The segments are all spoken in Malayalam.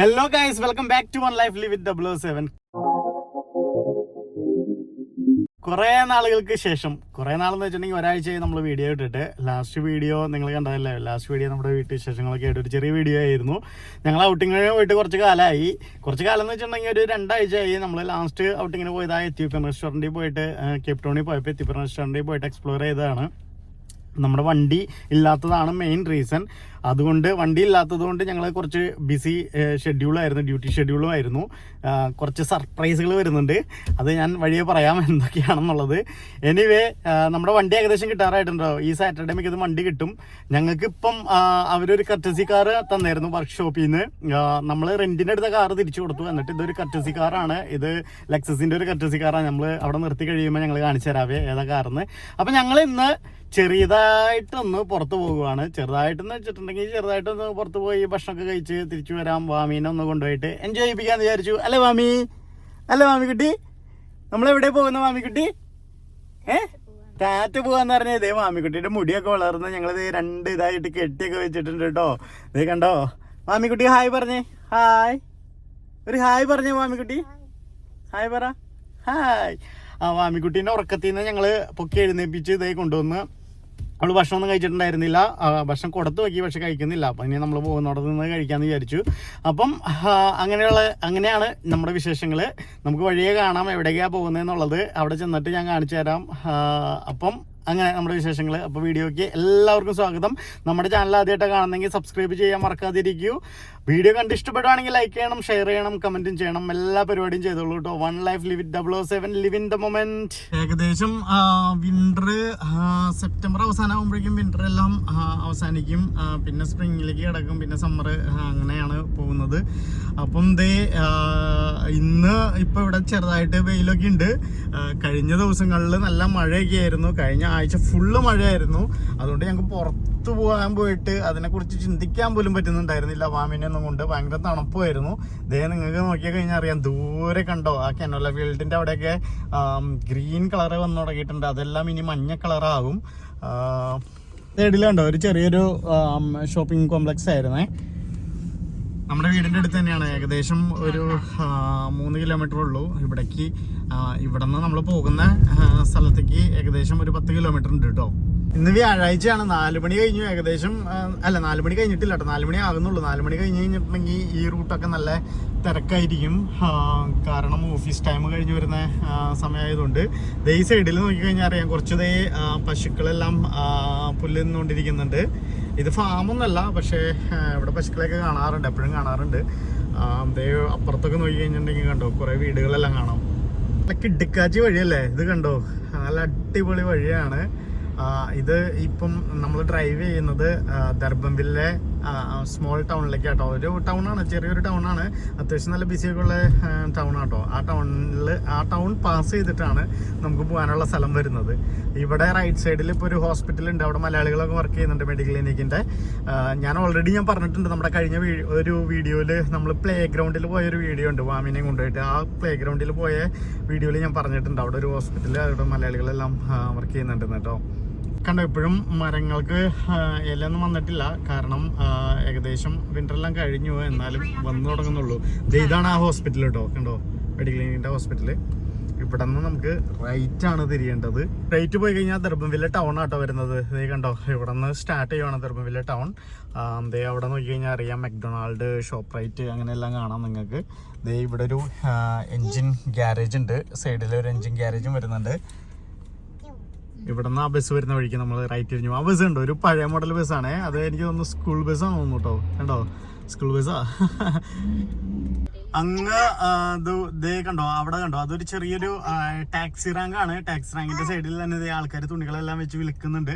Hello guys welcome back to one life live with W seven കുറേ നാളുകൾക്ക് ശേഷം കുറേ നാളെന്ന് വെച്ചിട്ടുണ്ടെങ്കിൽ ഒരാഴ്ചയായി നമ്മൾ വീഡിയോ ഇട്ടിട്ട്. ലാസ്റ്റ് വീഡിയോ നിങ്ങൾ കണ്ടതല്ലേ? ലാസ്റ്റ് വീഡിയോ നമ്മുടെ വീട്ടു വിശേഷങ്ങളൊക്കെ ആയിട്ട് ഒരു ചെറിയ വീഡിയോ ആയിരുന്നു. ഞങ്ങൾ ഔട്ടിങ്ങിന് പോയിട്ട് കുറച്ച് കാലമായി കുറച്ച് കാലം എന്ന് വെച്ചിട്ടുണ്ടെങ്കിൽ ഒരു രണ്ടാഴ്ചയായി. നമ്മൾ ലാസ്റ്റ് ഔട്ടിങ്ങിന് പോയതായ എത്തിപ്പൻ റെസ്റ്റോറന്റിൽ പോയിട്ട് കേപ്പ് ടൗണിൽ പോയപ്പോൾ എത്തിപ്പൻ റെസ്റ്റോറന്റിൽ പോയിട്ട് എക്സ്പ്ലോർ ചെയ്തതാണ്. നമ്മുടെ വണ്ടി ഇല്ലാത്തതാണ് മെയിൻ റീസൺ അതുകൊണ്ട് വണ്ടി ഇല്ലാത്തത് കൊണ്ട് ഞങ്ങൾ കുറച്ച് ബിസി ഷെഡ്യൂളായിരുന്നു ഡ്യൂട്ടി ഷെഡ്യൂളും ആയിരുന്നു. കുറച്ച് സർപ്രൈസുകൾ വരുന്നുണ്ട്. അത് ഞാൻ വഴിയെ പറയാം എന്തൊക്കെയാണെന്നുള്ളത്. എനിവേ നമ്മുടെ വണ്ടി ഏകദേശം കിട്ടാറായിട്ടുണ്ടോ? ഈ സാറ്റർഡേ മിക്കത് വണ്ടി കിട്ടും. ഞങ്ങൾക്ക് ഇപ്പം അവരൊരു കർട്ടസി കാർ തന്നായിരുന്നു വർക്ക്ഷോപ്പിൽ നിന്ന് നമ്മൾ റെന്റിന് എടുത്ത കാർ തിരിച്ചു കൊടുത്തു. എന്നിട്ട് ഇതൊരു കർട്ടസി കാറാണ് ഇത് ലെക്സസിന്റെ ഒരു കർട്ടസി കാറാണ് നമ്മൾ അവിടെ നിർത്തി കഴിയുമ്പോൾ ഞങ്ങൾ കാണിച്ചു തരാവേ ഏതാ കാറെന്ന് അപ്പം ഞങ്ങൾ ഇന്ന് ചെറിയതായിട്ടൊന്ന് പുറത്ത് പോകുവാണ് ചെറുതായിട്ടെന്ന് വെച്ചിട്ടുണ്ടെങ്കിൽ ചെറുതായിട്ടൊന്ന് പുറത്ത് പോയി ഭക്ഷണമൊക്കെ കഴിച്ച് തിരിച്ചു വരാം. വാമീനെ ഒന്ന് കൊണ്ടുപോയിട്ട് എൻജോയ് ചെയ്യിപ്പിക്കാന്ന് വിചാരിച്ചു. അല്ലേ വാമി? അല്ലേ വാമിക്കുട്ടി നമ്മളെവിടെ പോകുന്ന വാമിക്കുട്ടി ഏ? ടാറ്റ പോകാന്ന് പറഞ്ഞ ഇതേ മാമിക്കുട്ടിയുടെ മുടിയൊക്കെ വളർന്ന് ഞങ്ങളിത് രണ്ട് ഇതായിട്ട് കെട്ടിയൊക്കെ വെച്ചിട്ടുണ്ട് കേട്ടോ. ഇത് കണ്ടോ? മാമിക്കുട്ടി ഹായ് പറഞ്ഞേ. ഹായ് ഒരു ഹായ് പറഞ്ഞേ മാമിക്കുട്ടി ഹായ് പറ. ഹായ് ആ മാമിക്കുട്ടീന്റെ ഉറക്കത്തിൽ നിന്ന് ഞങ്ങൾ പൊക്കി എഴുന്നേപ്പിച്ച് ഇതേ കൊണ്ടുവന്ന് അവൾ ഭക്ഷണമൊന്നും കഴിച്ചിട്ടുണ്ടായിരുന്നില്ല. ഭക്ഷണം കൊടുത്തു നോക്കി പക്ഷെ കഴിക്കുന്നില്ല. അപ്പം ഇനി നമ്മൾ പോകുന്നവിടെ നിന്ന് കഴിക്കാമെന്ന് വിചാരിച്ചു. അപ്പം അങ്ങനെയുള്ള അങ്ങനെയാണ് നമ്മുടെ വിശേഷങ്ങൾ നമുക്ക് വഴിയെ കാണാം എവിടേക്കാണ് പോകുന്നതെന്നുള്ളത് അവിടെ ചെന്നിട്ട് ഞാൻ കാണിച്ചു തരാം. അപ്പം അങ്ങനെ നമ്മുടെ വിശേഷങ്ങൾ അപ്പോൾ വീഡിയോയ്ക്ക് എല്ലാവർക്കും സ്വാഗതം. നമ്മുടെ ചാനൽ ആദ്യമായിട്ട് കാണുന്നെങ്കിൽ സബ്സ്ക്രൈബ് ചെയ്യാൻ മറക്കാതിരിക്കൂ. വീഡിയോ കണ്ട് ഇഷ്ടപ്പെടുവാണെങ്കിൽ ലൈക്ക് ചെയ്യണം ഷെയർ ചെയ്യണം കമന്റും ചെയ്യണം. എല്ലാ പരിപാടിയും ചെയ്തോളൂ കേട്ടോ one life live it double seven live in the moment ഏകദേശം വിന്റർ സെപ്റ്റംബർ അവസാനമാകുമ്പോഴേക്കും വിന്റർ എല്ലാം അവസാനിക്കും. പിന്നെ സ്പ്രിങ്ങിലേക്ക് കിടക്കും പിന്നെ സമ്മർ അങ്ങനെയാണ് പോകുന്നത്. അപ്പം ദേ ഇന്ന് ഇപ്പൊ ഇവിടെ ചെറുതായിട്ട് വെയിലൊക്കെ ഉണ്ട്. കഴിഞ്ഞ ദിവസങ്ങളിൽ നല്ല മഴയൊക്കെ ആയിരുന്നു കഴിഞ്ഞ ആഴ്ച ഫുള്ള് മഴയായിരുന്നു. അതുകൊണ്ട് ഞങ്ങൾക്ക് പുറത്ത് പോകാൻ പോയിട്ട് അതിനെക്കുറിച്ച് ചിന്തിക്കാൻ പോലും പറ്റുന്നുണ്ടായിരുന്നില്ല. വാമിനെ ഒന്നും കൊണ്ട് ഭയങ്കര തണുപ്പായിരുന്നു. ദേ നിങ്ങൾക്ക് നോക്കിയാൽ കഴിഞ്ഞാൽ അറിയാം ദൂരെ കണ്ടോ ആ കെനോല ഫീൽഡിന്റെ അവിടെയൊക്കെ ഗ്രീൻ കളർ വന്നു തുടങ്ങിയിട്ടുണ്ട്. അതെല്ലാം ഇനി മഞ്ഞ കളറാകും സൈഡിൽ കണ്ടോ ഒരു ചെറിയൊരു ഷോപ്പിംഗ് കോംപ്ലക്സ് ആയിരുന്നേ. നമ്മുടെ വീടിന്റെ അടുത്ത് തന്നെയാണ്. ഏകദേശം ഒരു മൂന്ന് കിലോമീറ്റർ ഉള്ളൂ. ഇവിടേക്ക് ഇവിടെ നിന്ന് നമ്മൾ പോകുന്ന സ്ഥലത്തേക്ക് ഏകദേശം ഒരു പത്ത് കിലോമീറ്റർ ഉണ്ട് കേട്ടോ. ഇന്ന് വ്യാഴാഴ്ചയാണ്. നാല് മണി കഴിഞ്ഞു. ഏകദേശം അല്ല നാല് മണി കഴിഞ്ഞിട്ടില്ല കേട്ടോ. നാല് മണി ആകുന്നുള്ളൂ. നാല് മണി കഴിഞ്ഞ് കഴിഞ്ഞിട്ടുണ്ടെങ്കിൽ ഈ റൂട്ടൊക്കെ നല്ല തിരക്കായിരിക്കും. കാരണം ഓഫീസ് ടൈം കഴിഞ്ഞ് വരുന്ന സമയമായതുകൊണ്ട് ദേ സൈഡിൽ നോക്കിക്കഴിഞ്ഞാൽ അറിയാം. കുറച്ച് ദേ പശുക്കളെല്ലാം ആ, പുല്ല് നിന്നുകൊണ്ടിരിക്കുന്നുണ്ട് ഇത് ഫാമൊന്നല്ല പക്ഷേ ഇവിടെ പശുക്കളെയൊക്കെ കാണാറുണ്ട്. എപ്പോഴും കാണാറുണ്ട്. ദേ അപ്പുറത്തൊക്കെ നോക്കി കഴിഞ്ഞിട്ടുണ്ടെങ്കിൽ കണ്ടോ കുറേ വീടുകളെല്ലാം കാണാം. നല്ല കിടുക്കാച്ചി വഴിയല്ലേ? ഇത് കണ്ടോ? നല്ല അടിപൊളി വഴിയാണ്. ഇത് ഇപ്പം നമ്മൾ ഡ്രൈവ് ചെയ്യുന്നത് ദർബമ്പിലെ സ്മോൾ ടൗണിലേക്ക് കേട്ടോ ഒരു ടൗൺ ആണ് ചെറിയൊരു ടൗൺ ആണ്. അത്യാവശ്യം നല്ല ബിസിയൊക്കെ ഉള്ള ടൗൺ ആട്ടോ. ആ ടൗണിൽ ആ ടൗൺ പാസ് ചെയ്തിട്ടാണ് നമുക്ക് പോകാനുള്ള സ്ഥലം വരുന്നത്. ഇവിടെ റൈറ്റ് സൈഡിൽ ഇപ്പോൾ ഒരു ഹോസ്പിറ്റൽ ഉണ്ട്. അവിടെ മലയാളികളൊക്കെ വർക്ക് ചെയ്യുന്നുണ്ട് മെഡിക്കൽ ക്ലിനിക്കിന്റെ ഞാൻ ഓൾറെഡി ഞാൻ പറഞ്ഞിട്ടുണ്ട്. നമ്മുടെ കഴിഞ്ഞ ഒരു വീഡിയോയിൽ നമ്മൾ പ്ലേ ഗ്രൗണ്ടിൽ പോയ ഒരു വീഡിയോ ഉണ്ട്. വാമിനെ കൊണ്ടുപോയിട്ട്. ആ പ്ലേ ഗ്രൗണ്ടിൽ പോയ വീഡിയോയിൽ ഞാൻ പറഞ്ഞിട്ടുണ്ട്. അവിടെ ഒരു ഹോസ്പിറ്റലിൽ അവിടെ മലയാളികളെല്ലാം വർക്ക് ചെയ്യുന്നുണ്ടെന്ന് കേട്ടോ. കണ്ടോ ഇപ്പോഴും മരങ്ങൾക്ക് ഇലയൊന്നും വന്നിട്ടില്ല. കാരണം ഏകദേശം വിന്ററെല്ലാം കഴിഞ്ഞു. എന്നാലും വന്നു തുടങ്ങുന്നുള്ളൂ. ഇതാണ് ആ ഹോസ്പിറ്റൽ കേട്ടോ കണ്ടോ? മെഡിക്കൽ ക്ലിനിക്കിന്റെ ഹോസ്പിറ്റൽ ഇവിടെ നിന്ന് നമുക്ക് റൈറ്റ് ആണ് തിരിയേണ്ടത്. റൈറ്റ് പോയി കഴിഞ്ഞാൽ ദർബംവില്ല ടൗൺ ആട്ടോ വരുന്നത്. ഇതേ കണ്ടോ? ഇവിടെ നിന്ന് സ്റ്റാർട്ട് ചെയ്യുവാണ് ദർബംവില്ല ടൗൺ ദേ അവിടെ നോക്കി കഴിഞ്ഞാൽ അറിയാം മെക്ഡൊണാൾഡ് ഷോപ്പ് റൈറ്റ് അങ്ങനെയെല്ലാം കാണാം നിങ്ങൾക്ക്. ദേ ഇവിടെ ഒരു എൻജിൻ ഗ്യാരേജ് ഉണ്ട്. സൈഡിൽ ഒരു എൻജിൻ ഗ്യാരേജും വരുന്നുണ്ട്. ഇവിടെ നിന്ന് ആ ബസ് വരുന്ന വഴിക്ക് നമ്മൾ റൈറ്റ് തിരിഞ്ഞു. ആ ബസ് ഉണ്ട് ഒരു പഴയ മോഡൽ ബസ്സാണ് അത് എനിക്ക് തോന്നുന്നു സ്കൂൾ ബസ്സാണ് തോന്നുന്നു കേട്ടോ കണ്ടോ? സ്കൂൾ ബസ്സാ അങ്ങ് ദേ കണ്ടോ? അവിടെ കണ്ടോ? അതൊരു ചെറിയൊരു ടാക്സി റാങ്ക് ആണ്. ടാക്സി റാങ്കിന്റെ സൈഡിൽ തന്നെ ആൾക്കാർ തുണികളെല്ലാം വെച്ച് വിൽക്കുന്നുണ്ട്.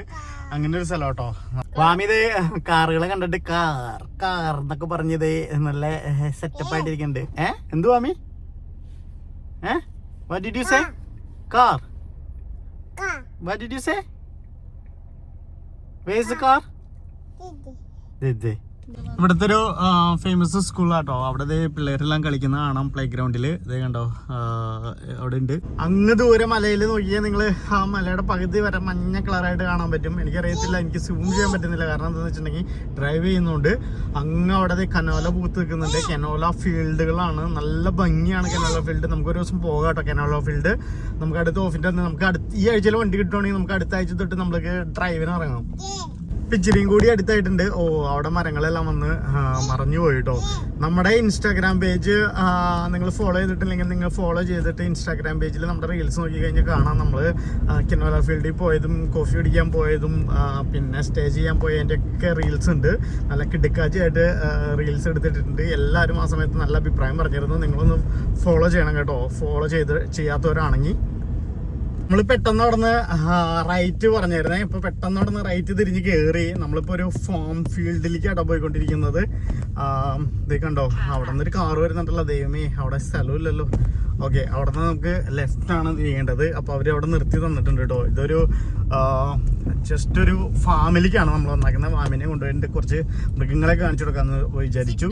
അങ്ങനെ ഒരു സ്ഥലം കേട്ടോ വാമിത് കാറുകളെ കണ്ടിട്ട് കാർ കാർ എന്നൊക്കെ പറഞ്ഞത് നല്ല സെറ്റപ്പ് ആയിട്ടിരിക്കുന്നുണ്ട്. ഏ? എന്തു വാമി? ഏ? What did you say car. What did you say? Where's the ah. car? Did they? ഇവിടുത്തെ ഒരു ഫേമസ് സ്കൂളാട്ടോ. അവിടെ പിള്ളേരെല്ലാം കളിക്കുന്ന കാണാം പ്ലേ ഗ്രൗണ്ടിൽ ഇതേ കണ്ടോ? അവിടെ ഉണ്ട് അങ്ങ് ദൂരെ മലയിൽ നോക്കിയാൽ നിങ്ങൾ ആ മലയുടെ പകുതി വരെ മഞ്ഞ കളറായിട്ട് കാണാൻ പറ്റും. എനിക്കറിയത്തില്ല എനിക്ക് സൂം ചെയ്യാൻ പറ്റുന്നില്ല. കാരണം എന്താണെന്ന് വെച്ചിട്ടുണ്ടെങ്കിൽ ഡ്രൈവ് ചെയ്യുന്നുണ്ട് അങ്ങ് അവിടെ കനോല പൂത്ത് നിൽക്കുന്നുണ്ട്. കനോല ഫീൽഡുകളാണ് നല്ല ഭംഗിയാണ് കനോല ഫീൽഡ് നമുക്ക് ഒരു ദിവസം പോകാം കേട്ടോ കനോല ഫീൽഡ് നമുക്ക് അടുത്ത ഓഫിന്റെ നമുക്ക് അടുത്ത ഈ ആഴ്ചയിൽ വണ്ടി കിട്ടുവാണെങ്കിൽ നമുക്ക് അടുത്ത ആഴ്ച തൊട്ട് നമ്മൾക്ക് ഡ്രൈവിന് ഇറങ്ങാം. പിച്ചിരിയും കൂടി അടുത്തായിട്ടുണ്ട്. ഓ അവിടെ മരങ്ങളെല്ലാം വന്ന് മറഞ്ഞു പോയിട്ടോ. നമ്മുടെ ഇൻസ്റ്റാഗ്രാം പേജ് നിങ്ങൾ ഫോളോ ചെയ്തിട്ടില്ലെങ്കിൽ നിങ്ങൾ ഫോളോ ചെയ്തിട്ട് ഇൻസ്റ്റാഗ്രാം പേജിൽ നമ്മുടെ റീൽസ് നോക്കി കഴിഞ്ഞാൽ കാണാം നമ്മൾ കിന്നോല ഫീൽഡിൽ പോയതും കോഫി കുടിക്കാൻ പോയതും പിന്നെ സ്റ്റേ ചെയ്യാൻ പോയതിന്റെ ഒക്കെ റീൽസ് ഉണ്ട്. നല്ല കിടുക്കാച്ചയായിട്ട് റീൽസ് എടുത്തിട്ടുണ്ട്. എല്ലാവരും ആ സമയത്ത് നല്ല അഭിപ്രായം പറഞ്ഞിരുന്നു. നിങ്ങളൊന്ന് ഫോളോ ചെയ്യണം കേട്ടോ. ഫോളോ ചെയ്ത് ചെയ്യാത്തവരാണെങ്കിൽ. നമ്മൾ പെട്ടെന്ന് അവിടുന്ന് റൈറ്റ് പറഞ്ഞായിരുന്നേ. ഇപ്പൊ പെട്ടെന്ന് അവിടുന്ന് റൈറ്റ് തിരിഞ്ഞ് കേറി. നമ്മളിപ്പോ ഒരു ഫാം ഫീൽഡിലേക്കാട്ടോ പോയിക്കൊണ്ടിരിക്കുന്നത്. ഇതേ കണ്ടോ അവിടെ നിന്ന് ഒരു കാറ് വരുന്നുണ്ടല്ലോ. ദൈവമേ അവിടെ സ്ഥലമില്ലല്ലോ. ഓക്കെ അവിടെ നിന്ന് നമുക്ക് ലെഫ്റ്റ് ആണ് ചെയ്യേണ്ടത് അപ്പോൾ അവർ അവിടെ നിർത്തി തന്നിട്ടുണ്ട് കേട്ടോ. ഇതൊരു ജസ്റ്റ് ഒരു ഫാമിലിക്കാണ് നമ്മൾ വന്നേക്കുന്നത് ഫാമിനെ കൊണ്ടുപോയിട്ട് കുറച്ച് മൃഗങ്ങളെ കാണിച്ചു കൊടുക്കാന്ന് വിചാരിച്ചു.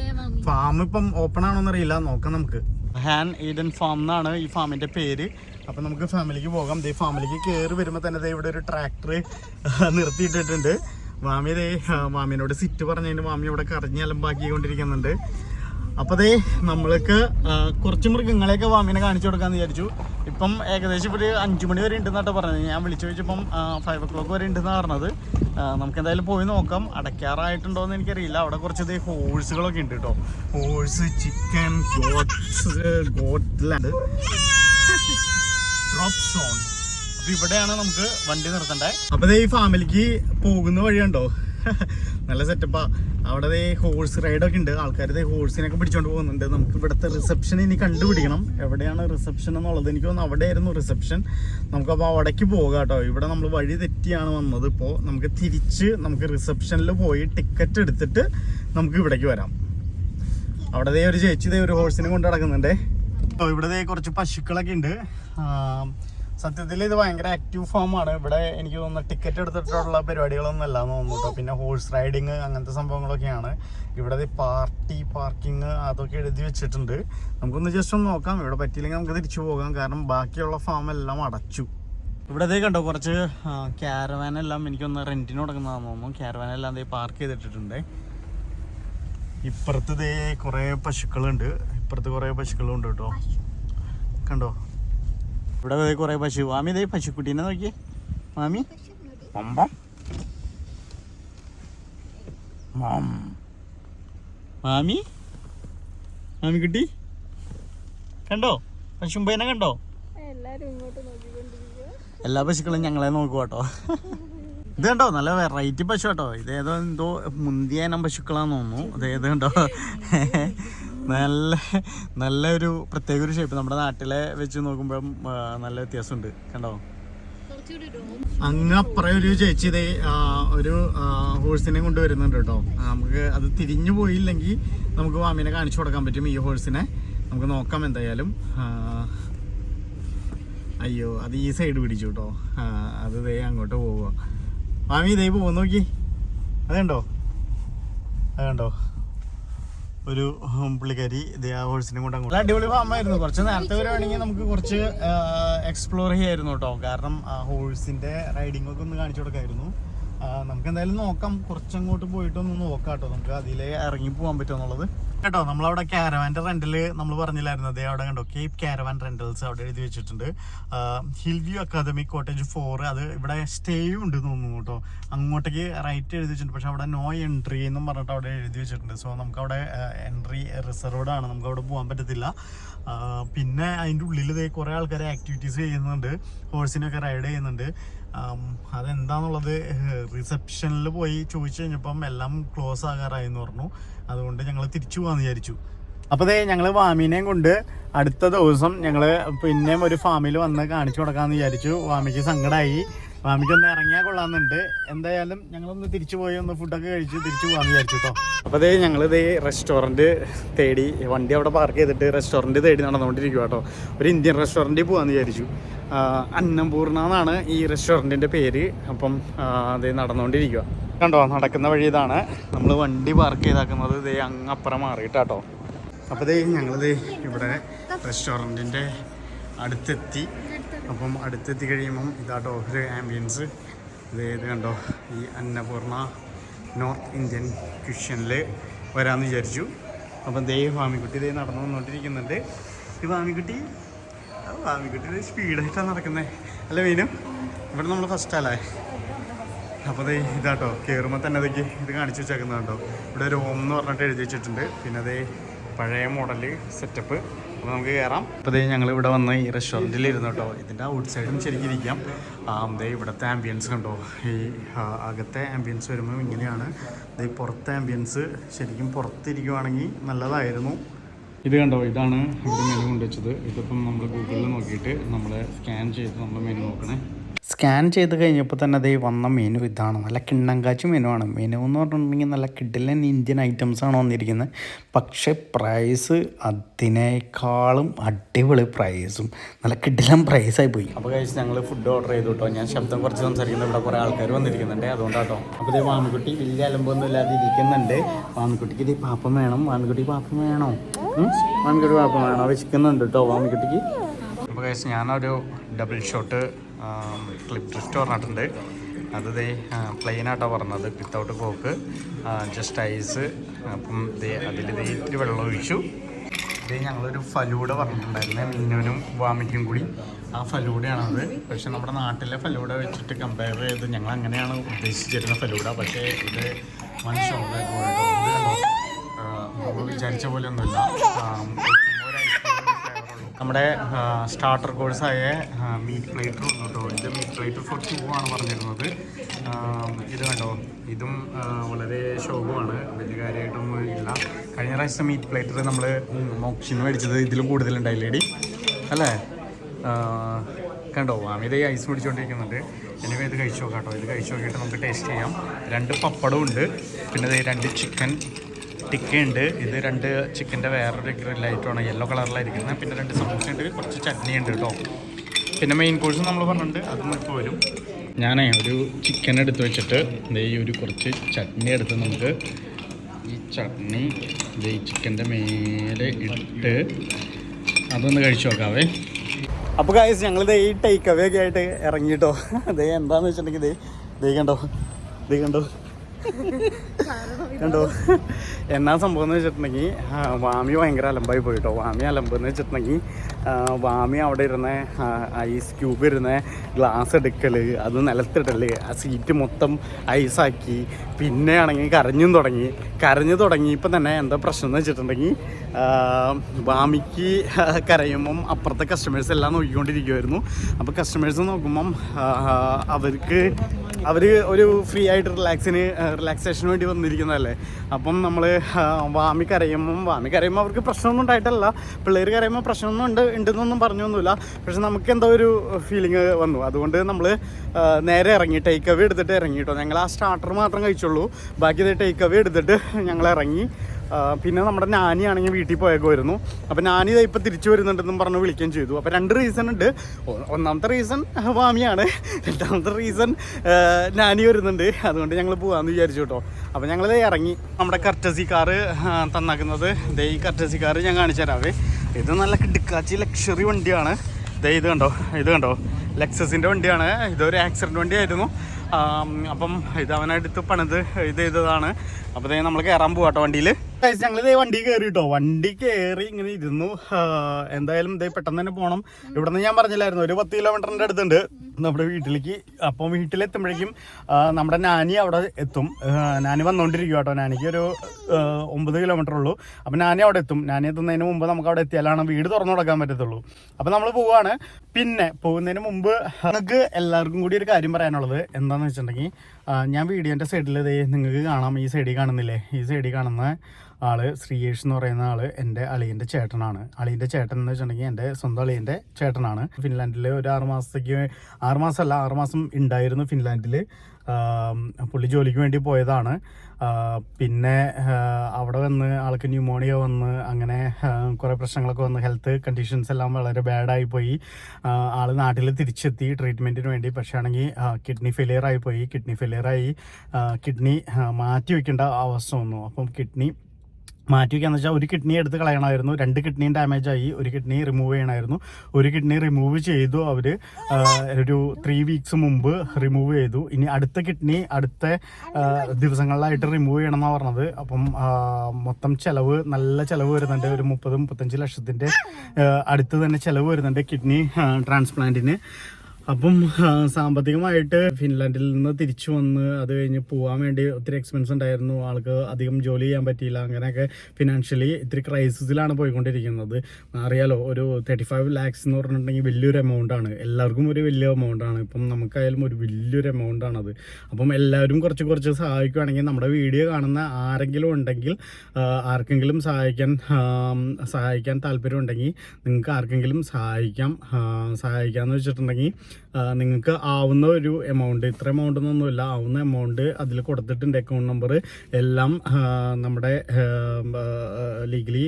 ഫാം ഇപ്പം ഓപ്പൺ ആണോന്നറിയില്ല. നോക്കാം നമുക്ക്. ഹാൻ ഈഡൻ ഫാം എന്നാണ് ഈ ഫാമിന്റെ പേര്. അപ്പൊ നമുക്ക് ഫാമിലിക്ക് പോകാം. ദേ ഫാമിലിക്ക് കയറി വരുമ്പോൾ തന്നെ ദേ ഇവിടെ ഒരു ട്രാക്ടർ നിർത്തിയിട്ടിട്ടുണ്ട്. മാമി ദേ മാമിനോട് സിറ്റ് പറഞ്ഞതിന് മാമി ഇവിടെ കറിഞ്ഞ് അലമ്പാക്കിക്കൊണ്ടിരിക്കുന്നുണ്ട്. അപ്പൊ ദേ നമ്മൾക്ക് കുറച്ച് മൃഗങ്ങളെയൊക്കെ വാമിനെ കാണിച്ചു കൊടുക്കാന്ന് വിചാരിച്ചു. ഇപ്പം ഏകദേശം ഒരു അഞ്ചു മണി വരെ ഉണ്ടെന്നാട്ടോ പറഞ്ഞത്. ഞാൻ വിളിച്ചു ചോദിച്ചപ്പം ഫൈവ് ഒ ക്ലോക്ക് വരെ ഉണ്ടെന്നാണ് പറഞ്ഞത്. നമുക്ക് എന്തായാലും പോയി നോക്കാം. അടയ്ക്കാറായിട്ടുണ്ടോ എന്ന് എനിക്കറിയില്ല. അവിടെ കുറച്ച് ദേ ഹോഴ്സുകളൊക്കെ ഉണ്ട് കേട്ടോ ഹോഴ്സ് ചിക്കൻ സോൺ ഇവിടെയാണ് നമുക്ക് വണ്ടി നിർത്തണ്ടേ. അപ്പൊ ഈ ഫാമിലിക്ക് പോകുന്ന വഴിയുണ്ടോ? നല്ല സെറ്റപ്പാ അവിടെ ഹോഴ്സ് റൈഡൊക്കെ ഉണ്ട്. ആൾക്കാർ ഹോഴ്സിനൊക്കെ പിടിച്ചോണ്ട് പോകുന്നുണ്ട്. നമുക്ക് ഇവിടുത്തെ റിസപ്ഷൻ ഇനി കണ്ടുപിടിക്കണം. എവിടെയാണ് റിസപ്ഷൻ എന്നുള്ളത്? എനിക്ക് തോന്നുന്നു അവിടെയായിരുന്നു റിസപ്ഷൻ നമുക്കപ്പോൾ അവിടേക്ക് പോകാം കേട്ടോ. ഇവിടെ നമ്മൾ വഴി തെറ്റിയാണ് വന്നത് ഇപ്പോൾ നമുക്ക് തിരിച്ച് നമുക്ക് റിസപ്ഷനിൽ പോയി ടിക്കറ്റ് എടുത്തിട്ട് നമുക്ക് ഇവിടേക്ക് വരാം. അവിടെ ഒരു ചേച്ചി ഒരു ഹോഴ്സിനെ കൊണ്ട് നടക്കുന്നുണ്ടേ. ഇവിടെ കുറച്ച് പശുക്കളൊക്കെ ഉണ്ട്. സത്യത്തിൽ ഇത് ഭയങ്കര ആക്റ്റീവ് ഫാമാണ് ഇവിടെ എനിക്ക് തോന്നുന്നു ടിക്കറ്റ് എടുത്തിട്ടുള്ള പരിപാടികളൊന്നും അല്ല എന്ന് തോന്നുന്നു പിന്നെ ഹോഴ്സ് റൈഡിങ് അങ്ങനത്തെ സംഭവങ്ങളൊക്കെയാണ്. ഇവിടെ പാർട്ടി പാർക്കിംഗ് അതൊക്കെ എഴുതി വെച്ചിട്ടുണ്ട്. നമുക്കൊന്ന് ജസ്റ്റ് ഒന്ന് നോക്കാം. ഇവിടെ പറ്റിയില്ലെങ്കിൽ നമുക്ക് തിരിച്ചു പോകാം. കാരണം ബാക്കിയുള്ള ഫാം എല്ലാം അടച്ചു. ഇവിടെ ദേ കണ്ടോ കുറച്ച് ക്യാരവാനെല്ലാം എനിക്കൊന്ന് റെന്റിന് കൊടുക്കുന്നതാണെന്ന് തോന്നുന്നു. ക്യാരവാനെല്ലാം അതേ പാർക്ക് ചെയ്തിട്ടുണ്ട് ഇപ്പുറത്ത് ഇതേ കുറേ പശുക്കളുണ്ട്. ഇപ്പുറത്ത് കുറേ പശുക്കളുണ്ട് കേട്ടോ. കണ്ടോ? ഇവിടെ ദേ കുറേ പശു. മാമി ദേ പശുക്കുട്ടീനെ നോക്കി. മാമി? പമ്പം മാം. മാമി? മാമി കുട്ടി കണ്ടോ? പശുമ്പേനെ കണ്ടോ എല്ലാ പശുക്കളും ഞങ്ങളെ നോക്കുക കേട്ടോ ഇത് കണ്ടോ? നല്ല വെറൈറ്റി പശു കേട്ടോ. ഇതേതോ എന്തോ മുന്തിയ ഇനം പശുക്കളാന്ന് തോന്നുന്നു. അതേത് കണ്ടോ? നല്ല നല്ല ഒരു പ്രത്യേക ഒരു ഷേപ്പ് നമ്മുടെ നാട്ടിലെ വെച്ച് നോക്കുമ്പോൾ നല്ല വ്യത്യാസമുണ്ട്. കണ്ടോ? അങ്ങനെ ഒരു ചേച്ചി ഇതേ ഒരു ഹോഴ്സിനെ കൊണ്ടുവരുന്നുണ്ട് കേട്ടോ. നമുക്ക് അത് തിരിഞ്ഞു പോയില്ലെങ്കിൽ നമുക്ക് വാമിനെ കാണിച്ചു കൊടുക്കാൻ പറ്റും ഈ ഹോഴ്സിനെ നമുക്ക് നോക്കാം എന്തായാലും. അയ്യോ അത് ഈ സൈഡ് പിടിച്ചു കേട്ടോ. അത് ദേ അങ്ങോട്ട് പോവുക. വാമി ഇതേ പോകുന്നു നോക്കി. അതുണ്ടോ അതുണ്ടോ ഒരു പുള്ളിക്കാരി ഹോഴ്സിനെ കൊണ്ട് അങ്ങോട്ട്. അടിപൊളി ഫാമായിരുന്നു കുറച്ച് നേരത്തെ വരുവാണെങ്കിൽ നമുക്ക് കുറച്ച് എക്സ്പ്ലോർ ചെയ്യായിരുന്നു കേട്ടോ. കാരണം ഹോഴ്സിന്റെ റൈഡിംഗ് ഒക്കെ ഒന്ന് കാണിച്ചു കൊടുക്കായിരുന്നു. നമുക്ക് എന്തായാലും നോക്കാം. കുറച്ചങ്ങോട്ട് പോയിട്ടൊന്ന് നോക്കാം കേട്ടോ. നമുക്ക് അതിലേ ഇറങ്ങി പോകാൻ പറ്റുമെന്നുള്ളത് കേട്ടോ നമ്മളവിടെ കാരവാന്റെ റെന്റൽ നമ്മൾ പറഞ്ഞില്ലായിരുന്നു? അതേ അവിടെ കണ്ടോ കേപ്പ് കാരവാൻ റെന്റൽസ് അവിടെ എഴുതി വെച്ചിട്ടുണ്ട്. Hill view academy cottage four അത് ഇവിടെ സ്റ്റേയും ഉണ്ട് തോന്നുന്നു കേട്ടോ. അങ്ങോട്ടേക്ക് റൈറ്റ് എഴുതി വെച്ചിട്ടുണ്ട് പക്ഷെ അവിടെ നോ എൻട്രി എന്നും പറഞ്ഞിട്ട് അവിടെ എഴുതി വെച്ചിട്ടുണ്ട്. സോ നമുക്ക് അവിടെ എൻട്രി റിസർവ്ഡ് ആണ്. നമുക്ക് അവിടെ പോകാൻ പറ്റത്തില്ല പിന്നെ അതിന്റെ ഉള്ളിൽ കുറേ ആൾക്കാർ ആക്ടിവിറ്റീസ് ചെയ്യുന്നുണ്ട്. ഹോഴ്സിനൊക്കെ റൈഡ് ചെയ്യുന്നുണ്ട്. അതെന്താണെന്നുള്ളത് റിസപ്ഷനിൽ പോയി ചോദിച്ചു കഴിഞ്ഞപ്പം എല്ലാം ക്ലോസ് ആകാറായി എന്ന് പറഞ്ഞു. അതുകൊണ്ട് ഞങ്ങൾ തിരിച്ചു പോകാമെന്ന് വിചാരിച്ചു. അപ്പോൾ ദേ ഞങ്ങൾ വാമിനെയും കൊണ്ട് അടുത്ത ദിവസം ഞങ്ങൾ പിന്നെയും ഒരു ഫാമിൽ വന്ന് കാണിച്ചു കൊടുക്കാമെന്ന് വിചാരിച്ചു. വാമിക്ക് സങ്കടമായി വാമിക്ക് ഒന്ന് ഇറങ്ങിയാൽ കൊള്ളാമെന്നുണ്ട്. എന്തായാലും ഞങ്ങളൊന്ന് തിരിച്ചു പോയി ഒന്ന് ഫുഡൊക്കെ കഴിച്ച് തിരിച്ചു പോകാമെന്ന് വിചാരിച്ചു കേട്ടോ അപ്പോൾ ദേ ഞങ്ങൾ ദേ റെസ്റ്റോറന്റ് തേടി വണ്ടി അവിടെ പാർക്ക് ചെയ്തിട്ട് റെസ്റ്റോറന്റ് തേടി നടന്നുകൊണ്ടിരിക്കുക കേട്ടോ ഒരു ഇന്ത്യൻ റെസ്റ്റോറന്റിൽ പോകാമെന്ന് വിചാരിച്ചു. ആ, അന്നപൂർണ എന്നാണ് ഈ റെസ്റ്റോറന്റിന്റെ പേര്. അപ്പം അതേ നടന്നുകൊണ്ടിരിക്കുക കണ്ടോ നടക്കുന്ന വഴി ഇതാണ്. നമ്മൾ വണ്ടി പാർക്ക് ചെയ്താക്കുന്നത് ഇതേ അങ്ങപ്പുറം മാറിയിട്ടാട്ടോ. അപ്പോൾ ഇതേ ഞങ്ങളിത് ഇവിടെ റെസ്റ്റോറന്റിന്റെ അടുത്തെത്തി. അപ്പം അടുത്തെത്തി കഴിയുമ്പം ഇതാട്ടോ ഒരു ആംബിയൻസ് ഇത് കണ്ടോ ഈ അന്നപൂർണ നോർത്ത് ഇന്ത്യൻ ക്വിഷനിൽ വരാമെന്ന് വിചാരിച്ചു. അപ്പം ദേ വാമിക്കുട്ടി ഇതേ നടന്നു വന്നുകൊണ്ടിരിക്കുന്നുണ്ട് ഈ വാമിക്കുട്ടി വാമിക്കുട്ടി സ്പീഡായിട്ടാണ് നടക്കുന്നത് അല്ലേ മീനും? ഇവിടെ നമ്മൾ ഫസ്റ്റ് അല്ലേ? അപ്പോൾ ദേ ഇതാട്ടോ കയറുമ്പോൾ തന്നെ അതൊക്കെ ഇത് കാണിച്ചു വെച്ചേക്കുന്നത് കേട്ടോ ഇവിടെ ഒരു ഓം എന്ന് പറഞ്ഞിട്ട് എഴുതി വെച്ചിട്ടുണ്ട്. പിന്നെ അതേ പഴയ മോഡൽ സെറ്റപ്പ് അപ്പോൾ നമുക്ക് കയറാം അപ്പോൾ ദേ ഞങ്ങൾ ഇവിടെ വന്ന് ഈ റെസ്റ്റോറന്റിൽ ഇരുന്നു കേട്ടോ. ഇതിന്റെ ഔട്ട് സൈഡും ശരിക്കും ഇരിക്കാം. ദേ ഇവിടുത്തെ ആംബിയൻസ് കണ്ടോ? ഈ അകത്തെ ആംബിയൻസ് വരുമ്പോൾ ഇങ്ങനെയാണ്. ദേ പുറത്തെ ആംബിയൻസ് ശരിക്കും പുറത്തിരിക്കുവാണെങ്കിൽ നല്ലതായിരുന്നു. ഇത് കണ്ടോ? ഇതാണ് ഇവിടെ മെനു കൊണ്ടുവച്ചത്. ഇതിപ്പം നമ്മൾ ഗൂഗിളിൽ നോക്കിയിട്ട് നമ്മൾ സ്കാൻ ചെയ്ത് നമ്മൾ മെനു നോക്കണേ. സ്കാൻ ചെയ്ത് കഴിഞ്ഞപ്പോൾ തന്നെ അതേ വന്ന മെനു ഇതാണ്. നല്ല കിണ്ണങ്കാച്ചി മെനു ആണ്. മെനു എന്ന് പറഞ്ഞിട്ടുണ്ടെങ്കിൽ നല്ല കിഡിലൻ ഇന്ത്യൻ ഐറ്റംസ് ആണ് വന്നിരിക്കുന്നത്. പക്ഷേ പ്രൈസ് അതിനേക്കാളും അടിപൊളി പ്രൈസും നല്ല കിഡിലൻ പ്രൈസായി പോയി. അപ്പോൾ കഴിച്ച് ഞങ്ങൾ ഫുഡ് ഓർഡർ ചെയ്തു കേട്ടോ ഞാൻ ശബ്ദം കുറച്ച് സംസാരിക്കുന്നത് ഇവിടെ കുറേ ആൾക്കാർ വന്നിരിക്കുന്നുണ്ട്. അതുകൊണ്ടാട്ടോ അപ്പോൾ ഇതേ വാമിക്കുട്ടി വലിയ അലമ്പൊന്നും ഇല്ലാതെ ഇരിക്കുന്നുണ്ട്. വാമിക്കുട്ടിക്ക് ഇതേ പാപ്പം വേണം. വാമിക്കുട്ടി പാപ്പം വേണോ? വാമിക്കുട്ടി പാപ്പം വേണോ? വിശക്കുന്നുണ്ട് കേട്ടോ വാമിക്കുട്ടിക്ക്. അപ്പോൾ കഴിച്ച് ഞാനൊരു ഡബിൾ ഷോട്ട് ക്ലിപ്പ് ഡ്രിഫ്റ്റ് പറഞ്ഞിട്ടുണ്ട്. അത് ദേ പ്ലെയിൻ ആട്ടോ പറഞ്ഞത്. വിത്തൗട്ട് കോക്ക് ജസ്റ്റ് ഐസ് അപ്പം അതിൽ ദേ വെള്ളം ഒഴിച്ചു. ഇത് ഞങ്ങളൊരു ഫലൂഡ പറഞ്ഞിട്ടുണ്ടായിരുന്നേ മീനൂനും വാമിക്കും കൂടി. ആ ഫലൂഡയാണത് പക്ഷെ നമ്മുടെ നാട്ടിലെ ഫലൂഡ വെച്ചിട്ട് കമ്പയർ ചെയ്ത് ഞങ്ങൾ അങ്ങനെയാണ് ഉദ്ദേശിച്ചിരുന്ന ഫലൂഡ പക്ഷേ ഇത് മനുഷ്യ വിചാരിച്ച പോലെ ഒന്നുമില്ല നമ്മുടെ സ്റ്റാർട്ടർ കോഴ്സായ മീറ്റ് പ്ലേറ്റർ വന്നു കേട്ടോ. ഇത് മീറ്റ് പ്ലേറ്റർ ഫോർ ടു ആണ് പറഞ്ഞിരുന്നത്. ഇത് കണ്ടോ? ഇതും വളരെ ശോഭമാണ്. വലിയ കാര്യമായിട്ടൊന്നും ഇല്ല. കഴിഞ്ഞ പ്രാവശ്യം മീറ്റ് പ്ലേറ്റർ നമ്മൾ മോക്ഷിന് മേടിച്ചത് ഇതിലും കൂടുതലുണ്ടായില്ലേടി അല്ലേ? കണ്ടോ? അമിത ഐസ് പിടിച്ചുകൊണ്ടിരിക്കുന്നുണ്ട് എനിവേ ഇത് കഴിച്ചു നോക്കാം കേട്ടോ. ഇത് കഴിച്ചു നോക്കിയിട്ട് നമുക്ക് ടേസ്റ്റ് ചെയ്യാം. രണ്ട് പപ്പടവും ഉണ്ട്. പിന്നെ രണ്ട് ചിക്കൻ ടിക്ക ഉണ്ട് ഇത് രണ്ട് ചിക്കന്റെ വേറൊരു ഗ്രില്ലായിട്ടാണ് യെല്ലോ കളറിലായിരിക്കുന്നത്. പിന്നെ രണ്ട് സമൂസ ഉണ്ട് കുറച്ച് ചട്നി ഉണ്ട് കേട്ടോ. പിന്നെ മെയിൻ കോഴ്സ് നമ്മൾ പറഞ്ഞിട്ടുണ്ട്. അതും ഇപ്പോൾ വരും. ഞാനേ ഒരു ചിക്കൻ എടുത്ത് വെച്ചിട്ട് ദേ ഈ ഒരു കുറച്ച് ചട്നി എടുത്ത് നമുക്ക് ഈ ചട്നി ദേ ഈ ചിക്കന്റെ മേലെ ഇട്ട് അതൊന്ന് കഴിച്ചു നോക്കാവേ. അപ്പോൾ കായസ് ഞങ്ങൾ ദേ ഈ ടേക്ക് അവേ ഒക്കെ ആയിട്ട് ഇറങ്ങിയിട്ടോ. ദേ എന്താന്ന് വെച്ചിട്ടുണ്ടെങ്കിൽ ദേ ദേ കണ്ടോ? ദേ കണ്ടോ? കണ്ടോ? എന്നാ സംഭവം എന്ന് വെച്ചിട്ടുണ്ടെങ്കിൽ വാമി ഭയങ്കര അലമ്പായി പോയിട്ടോ. വാമി അലമ്പ് എന്ന് വെച്ചിട്ടുണ്ടെങ്കിൽ വാമി അവിടെ ഇരുന്ന ഐസ് ക്യൂബ് ഇരുന്ന ഗ്ലാസ് എടുക്കൽ അത് നിലത്തിടൽ ആ സീറ്റ് മൊത്തം ഐസാക്കി പിന്നെ ആണെങ്കിൽ കരഞ്ഞും തുടങ്ങി. കരഞ്ഞു തുടങ്ങിയപ്പോൾ തന്നെ എന്താ പ്രശ്നം എന്ന് വെച്ചിട്ടുണ്ടെങ്കിൽ വാമിക്ക് കരയുമ്പം അപ്പുറത്തെ കസ്റ്റമേഴ്സ് എല്ലാം നോക്കിക്കൊണ്ടിരിക്കുമായിരുന്നു അപ്പോൾ കസ്റ്റമേഴ്സ് നോക്കുമ്പം അവർക്ക് അവർ ഒരു ഫ്രീ ആയിട്ട് റിലാക്സിന് റിലാക്സേഷന് വേണ്ടി വന്നിരിക്കുന്നതല്ലേ? അപ്പം നമ്മൾ വാമി കരയുമ്പം വാമി കരയുമ്പോൾ അവർക്ക് പ്രശ്നമൊന്നും ഉണ്ടായിട്ടല്ല. പിള്ളേർ കരയുമ്പോൾ പ്രശ്നമൊന്നും ഉണ്ട് ഉണ്ടെന്നൊന്നും പറഞ്ഞൊന്നുമില്ല. പക്ഷെ നമുക്ക് എന്തോ ഒരു ഫീലിംഗ് വന്നു. അതുകൊണ്ട് നമ്മൾ നേരെ ഇറങ്ങി ടേക്ക് അവേ എടുത്തിട്ട് ഇറങ്ങി കേട്ടോ. ഞങ്ങൾ ആ സ്റ്റാർട്ടർ മാത്രം കഴിച്ചുള്ളൂ. ബാക്കി ടേക്ക് അവേ എടുത്തിട്ട് ഞങ്ങൾ ഇറങ്ങി പിന്നെ നമ്മുടെ നാനി ആണെങ്കിൽ വീട്ടിൽ പോയേക്കുമായിരുന്നു അപ്പോൾ നാനി ഇതാ ഇപ്പോൾ തിരിച്ചു വരുന്നുണ്ടെന്നും പറഞ്ഞു വിളിക്കുകയും ചെയ്തു. അപ്പോൾ രണ്ട് റീസൺ ഉണ്ട്. ഒന്നാമത്തെ റീസൺ വാമിയാണ് രണ്ടാമത്തെ റീസൺ നാനി വരുന്നുണ്ട്. അതുകൊണ്ട് ഞങ്ങൾ പോകാമെന്ന് വിചാരിച്ചു കേട്ടോ. അപ്പോൾ ഞങ്ങൾ ഇറങ്ങി. നമ്മുടെ കർട്ടസി കാറ് തന്നാക്കുന്നത്. ദേ ഈ കർട്ടസി കാറ് ഞാൻ കാണിച്ചു തരാവേ ഇത് നല്ല കിടുക്കാച്ചി ലക്ഷറി വണ്ടിയാണ്. ദേ ഇത് കണ്ടോ? ഇത് കണ്ടോ? ലെക്സസിന്റെ വണ്ടിയാണ്. ഇതൊരു ആക്സിഡന്റ് വണ്ടിയായിരുന്നു. അപ്പം ഇത് അവനെടുത്ത് പണിത് ഇത് ചെയ്തതാണ്. അപ്പോൾ നമ്മൾ കയറാൻ പോവാട്ടോ വണ്ടിയിൽ ഞങ്ങൾ ഇതേ വണ്ടി കയറി കേട്ടോ വണ്ടി കയറി ഇങ്ങനെ ഇരുന്നു. എന്തായാലും ഇതേ പെട്ടെന്ന് തന്നെ പോകണം ഇവിടെ നിന്ന് ഞാൻ പറഞ്ഞില്ലായിരുന്നു ഒരു പത്ത് കിലോമീറ്ററിന്റെ അടുത്തുണ്ട് നമ്മുടെ വീട്ടിലേക്ക്. അപ്പം വീട്ടിലെത്തുമ്പോഴേക്കും നമ്മുടെ നാനി അവിടെ എത്തും. നാനി വന്നുകൊണ്ടിരിക്കും കേട്ടോ. നാനിക്ക് ഒരു ഒമ്പത് കിലോമീറ്റർ ഉള്ളൂ. അപ്പം നാനി അവിടെ എത്തും. നാനി എത്തുന്നതിന് മുമ്പ് നമുക്ക് അവിടെ എത്തിയാലാണ് വീട് തുറന്നു കൊടുക്കാൻ പറ്റത്തുള്ളൂ. അപ്പം നമ്മൾ പോവാണ്. പിന്നെ പോകുന്നതിന് മുമ്പ് നിങ്ങൾക്ക് എല്ലാവർക്കും കൂടി ഒരു കാര്യം പറയാനുള്ളത് എന്താണെന്ന് വെച്ചിട്ടുണ്ടെങ്കിൽ ഞാൻ വീഡിയോന്റെ സൈഡിൽ നിങ്ങൾക്ക് കാണാം. ഈ സൈഡിൽ കാണുന്നില്ലേ? ഈ സൈഡിൽ കാണുന്ന ആൾ ശ്രീയേഷ് എന്ന് പറയുന്ന ആൾ എന്റെ അളിയന്റെ ചേട്ടനാണ്. അളിയന്റെ ചേട്ടൻ എന്ന് വെച്ചിട്ടുണ്ടെങ്കിൽ എന്റെ സ്വന്തം അളിയന്റെ ചേട്ടനാണ്. ഫിൻലാൻഡിൽ ഒരു ആറ് മാസത്തേക്ക് ആറ് മാസമല്ല ആറ് മാസം ഉണ്ടായിരുന്നു ഫിൻലാൻഡിൽ പുള്ളി ജോലിക്ക് വേണ്ടി പോയതാണ്. പിന്നെ അവിടെ വന്ന് ആൾക്ക് ന്യൂമോണിയ വന്ന് അങ്ങനെ കുറേ പ്രശ്നങ്ങളൊക്കെ വന്ന് ഹെൽത്ത് കണ്ടീഷൻസ് എല്ലാം വളരെ ബാഡായി പോയി. ആൾ നാട്ടിൽ തിരിച്ചെത്തി ട്രീറ്റ്മെന്റിന് വേണ്ടി. പക്ഷേ ആണെങ്കിൽ കിഡ്നി ഫെയിലിയർ ആയി പോയി. കിഡ്നി ഫെയിലിയർ ആയി കിഡ്നി മാറ്റി വെക്കേണ്ട അവസ്ഥ വന്നു. അപ്പം കിഡ്നി മാറ്റി എന്ന് വെച്ചാൽ ഒരു കിഡ്നി എടുത്ത് കളയണമായിരുന്നു. രണ്ട് കിഡ്നിയും ഡാമേജ് ആയി ഒരു കിഡ്നി റിമൂവ് ചെയ്യണമായിരുന്നു. ഒരു കിഡ്നി റിമൂവ് ചെയ്തു അവർ ഒരു ത്രീ വീക്സ് മുമ്പ് റിമൂവ് ചെയ്തു. ഇനി അടുത്ത കിഡ്നി അടുത്ത ദിവസങ്ങളിലായിട്ട് റിമൂവ് ചെയ്യണം എന്നാണ് പറഞ്ഞത്. അപ്പം മൊത്തം ചിലവ് നല്ല ചിലവ് വരുന്നുണ്ട്. ഒരു മുപ്പത് മുപ്പത്തഞ്ച് ലക്ഷത്തിന്റെ അടുത്ത് തന്നെ ചിലവ് വരുന്നുണ്ട് കിഡ്നി ട്രാൻസ്പ്ലാന്റിന് അപ്പം സാമ്പത്തികമായിട്ട് ഫിൻലാൻഡിൽ നിന്ന് തിരിച്ചു വന്ന് അത് കഴിഞ്ഞ് പോകാൻ വേണ്ടി ഒത്തിരി എക്സ്പെൻസ് ഉണ്ടായിരുന്നു. ആൾക്ക് അധികം ജോലി ചെയ്യാൻ പറ്റിയില്ല. അങ്ങനെയൊക്കെ ഫിനാൻഷ്യലി ഇത്തിരി ക്രൈസിസിലാണ് പോയിക്കൊണ്ടിരിക്കുന്നത്. അറിയാലോ ഒരു തേർട്ടി ഫൈവ് ലാക്സ് എന്ന് പറഞ്ഞിട്ടുണ്ടെങ്കിൽ വലിയൊരു എമൗണ്ട് ആണ്. എല്ലാവർക്കും ഒരു വലിയ എമൗണ്ട് ആണ്. ഇപ്പം നമുക്കായാലും ഒരു വലിയൊരു എമൗണ്ട് ആണത്. അപ്പം എല്ലാവരും കുറച്ച് കുറച്ച് സഹായിക്കുകയാണെങ്കിൽ നമ്മുടെ വീഡിയോ കാണുന്ന ആരെങ്കിലും ഉണ്ടെങ്കിൽ ആർക്കെങ്കിലും സഹായിക്കാൻ സഹായിക്കാൻ താല്പര്യം ഉണ്ടെങ്കിൽ നിങ്ങൾക്ക് ആർക്കെങ്കിലും സഹായിക്കാം. സഹായിക്കാമെന്ന് വെച്ചിട്ടുണ്ടെങ്കിൽ നിങ്ങൾക്ക് ആവുന്ന ഒരു എമൗണ്ട് ഇത്ര എമൗണ്ട് ഒന്നുമില്ല ആവുന്ന എമൗണ്ട് അതിൽ കൊടുത്തിട്ടുണ്ട് അക്കൗണ്ട് നമ്പർ എല്ലാം നമ്മുടെ ലീഗലി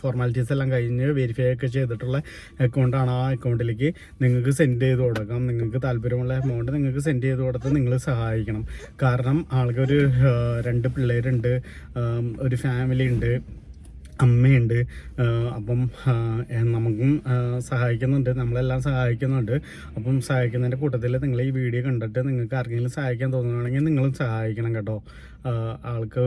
ഫോർമാലിറ്റീസ് എല്ലാം കഴിഞ്ഞ് വെരിഫൈ ഒക്കെ ചെയ്തിട്ടുള്ള അക്കൗണ്ടാണ് ആ അക്കൗണ്ടിലേക്ക് നിങ്ങൾക്ക് സെൻഡ് ചെയ്ത് കൊടുക്കാം. നിങ്ങൾക്ക് താല്പര്യമുള്ള എമൗണ്ട് നിങ്ങൾക്ക് സെൻഡ് ചെയ്ത് കൊടുത്ത് നിങ്ങൾ സഹായിക്കണം. കാരണം ആൾക്കൊരു രണ്ട് പിള്ളേരുണ്ട് ഒരു ഫാമിലി ഉണ്ട്. അമ്മയുണ്ട്. അപ്പം നമുക്കും സഹായിക്കുന്നുണ്ട്. നമ്മളെല്ലാം സഹായിക്കുന്നുണ്ട്. അപ്പം സഹായിക്കുന്നതിന്റെ കൂട്ടത്തിൽ നിങ്ങൾ ഈ വീഡിയോ കണ്ടിട്ട് നിങ്ങൾക്ക് ആർക്കെങ്കിലും സഹായിക്കാൻ തോന്നുകയാണെങ്കിൽ നിങ്ങളും സഹായിക്കണം കേട്ടോ. ആൾക്ക്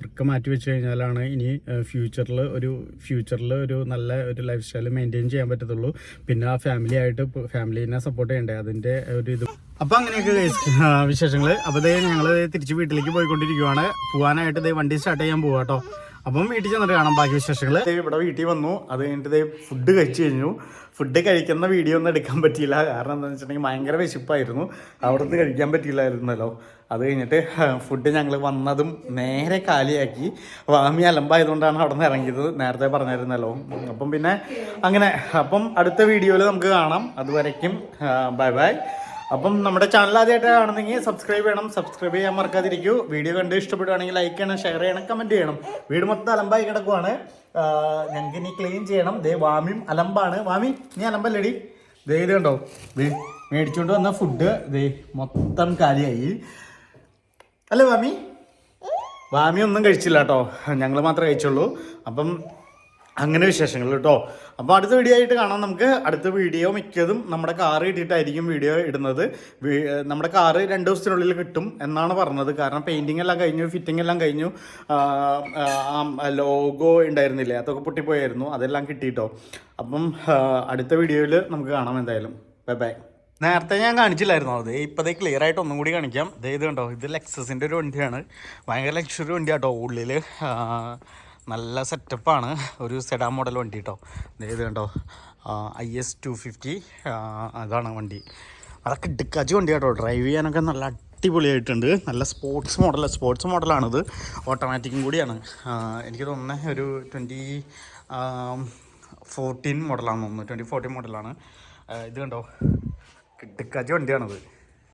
വൃക്ക മാറ്റി വെച്ച് കഴിഞ്ഞാലാണ് ഇനി ഫ്യൂച്ചറിൽ ഒരു ഫ്യൂച്ചറിൽ ഒരു നല്ല ഒരു ലൈഫ് സ്റ്റൈൽ മെയിന്റെയിൻ ചെയ്യാൻ പറ്റത്തുള്ളൂ. പിന്നെ ആ ഫാമിലി ആയിട്ട് ഫാമിലിനെ സപ്പോർട്ട് ചെയ്യണ്ടേ? അതിന്റെ ഒരു ഇത്. അപ്പം അങ്ങനെയൊക്കെ വിശേഷങ്ങൾ അപ്പോൾ ഞങ്ങൾ തിരിച്ച് വീട്ടിലേക്ക് പോയിക്കൊണ്ടിരിക്കുവാണ്. പോകാനായിട്ട് വണ്ടി സ്റ്റാർട്ട് ചെയ്യാൻ പോകാം കേട്ടോ. അപ്പം വീട്ടിൽ ചെന്നിട്ട് കാണാം ബാക്കി വിശേഷങ്ങൾ ഇവിടെ വീട്ടിൽ വന്നു. അത് കഴിഞ്ഞിട്ട് ഫുഡ് കഴിച്ചു കഴിഞ്ഞു. ഫുഡ് കഴിക്കുന്ന വീഡിയോ ഒന്നും എടുക്കാൻ പറ്റിയില്ല. കാരണം എന്താണെന്ന് വെച്ചിട്ടുണ്ടെങ്കിൽ ഭയങ്കര വിശപ്പായിരുന്നു. അവിടുന്ന് കഴിക്കാൻ പറ്റിയില്ലായിരുന്നല്ലോ. അത് കഴിഞ്ഞിട്ട് ഫുഡ് ഞങ്ങൾ വന്നതും നേരെ കാലിയാക്കി. വാമി അലമ്പായതുകൊണ്ടാണ് അവിടെ നിന്ന് ഇറങ്ങിയത്. നേരത്തെ പറഞ്ഞിരുന്നല്ലോ അപ്പം പിന്നെ അങ്ങനെ അപ്പം അടുത്ത വീഡിയോയിൽ നമുക്ക് കാണാം. അതുവരയ്ക്കും ബൈ ബൈ അപ്പം നമ്മുടെ ചാനൽ ആദ്യമായിട്ട് കാണുന്നെങ്കിൽ സബ്സ്ക്രൈബ് ചെയ്യണം. സബ്സ്ക്രൈബ് ചെയ്യാൻ മറക്കാതിരിക്കൂ. വീഡിയോ കണ്ട് ഇഷ്ടപ്പെടുവാണെങ്കിൽ ലൈക്ക് ചെയ്യണം ഷെയർ ചെയ്യണം കമന്റ് ചെയ്യണം. വീട് മൊത്തം അലമ്പായി കിടക്കുവാണ്. ഞങ്ങൾക്ക് ഇനി ക്ലീൻ ചെയ്യണം. ദേ വാമിയും അലമ്പാണ്. വാമി നീ അലമ്പല്ലടി? ദേ ഇത് കണ്ടോ? മേടിച്ചുകൊണ്ട് വന്ന ഫുഡ് ദേ മൊത്തം കാലിയായി. അല്ലേ വാമി? വാമി ഒന്നും കഴിച്ചില്ല കേട്ടോ. ഞങ്ങൾ മാത്രമേ കഴിച്ചുള്ളൂ. അപ്പം അങ്ങനെ വിശേഷങ്ങൾ കേട്ടോ. അപ്പോൾ അടുത്ത വീഡിയോ ആയിട്ട് കാണാം നമുക്ക്. അടുത്ത വീഡിയോ മിക്കതും നമ്മുടെ കാറ് കിട്ടിയിട്ടായിരിക്കും വീഡിയോ ഇടുന്നത്. നമ്മുടെ കാറ് രണ്ട് ദിവസത്തിനുള്ളിൽ കിട്ടും എന്നാണ് പറഞ്ഞത്. കാരണം പെയിന്റിംഗ് എല്ലാം കഴിഞ്ഞു ഫിറ്റിംഗ് എല്ലാം കഴിഞ്ഞു. ലോഗോ ഉണ്ടായിരുന്നില്ലേ? അതൊക്കെ പൊട്ടിപ്പോയായിരുന്നു. അതെല്ലാം കിട്ടിയിട്ടോ അപ്പം അടുത്ത വീഡിയോയിൽ നമുക്ക് കാണാം എന്തായാലും. ബൈ ബൈ നേരത്തെ ഞാൻ കാണിച്ചില്ലായിരുന്നു? അത് ഇപ്പോഴത്തെ ക്ലിയർ ആയിട്ട് ഒന്നും കൂടി കാണിക്കാം. ഇത് കണ്ടോ? ഇത് ലെക്സസിന്റെ ഒരു വണ്ടിയാണ്. ഭയങ്കര ലക്ഷറി വണ്ടിയാട്ടോ. ഉള്ളിൽ നല്ല സെറ്റപ്പാണ്. ഒരു സെഡാ മോഡൽ വണ്ടി കേട്ടോ ഇത് കണ്ടോ? ഐ എസ് ടു ഫിഫ്റ്റി അതാണ് വണ്ടി. അതൊക്കെ ഇടുക്കാച്ചി വണ്ടി കേട്ടോ ഡ്രൈവ് ചെയ്യാനൊക്കെ നല്ല അടിപൊളിയായിട്ടുണ്ട്. നല്ല സ്പോർട്സ് മോഡൽ സ്പോർട്സ് മോഡലാണിത് ഓട്ടോമാറ്റിക്കും കൂടിയാണ്. എനിക്ക് തോന്നുന്നത് ഒരു ട്വന്റി ഫോർട്ടീൻ മോഡലാണെന്ന് തോന്നുന്നു. ട്വന്റി ഫോർട്ടീൻ മോഡലാണ് ഇത് കണ്ടോ? കിട്ടിക്കാച്ച വണ്ടിയാണത്.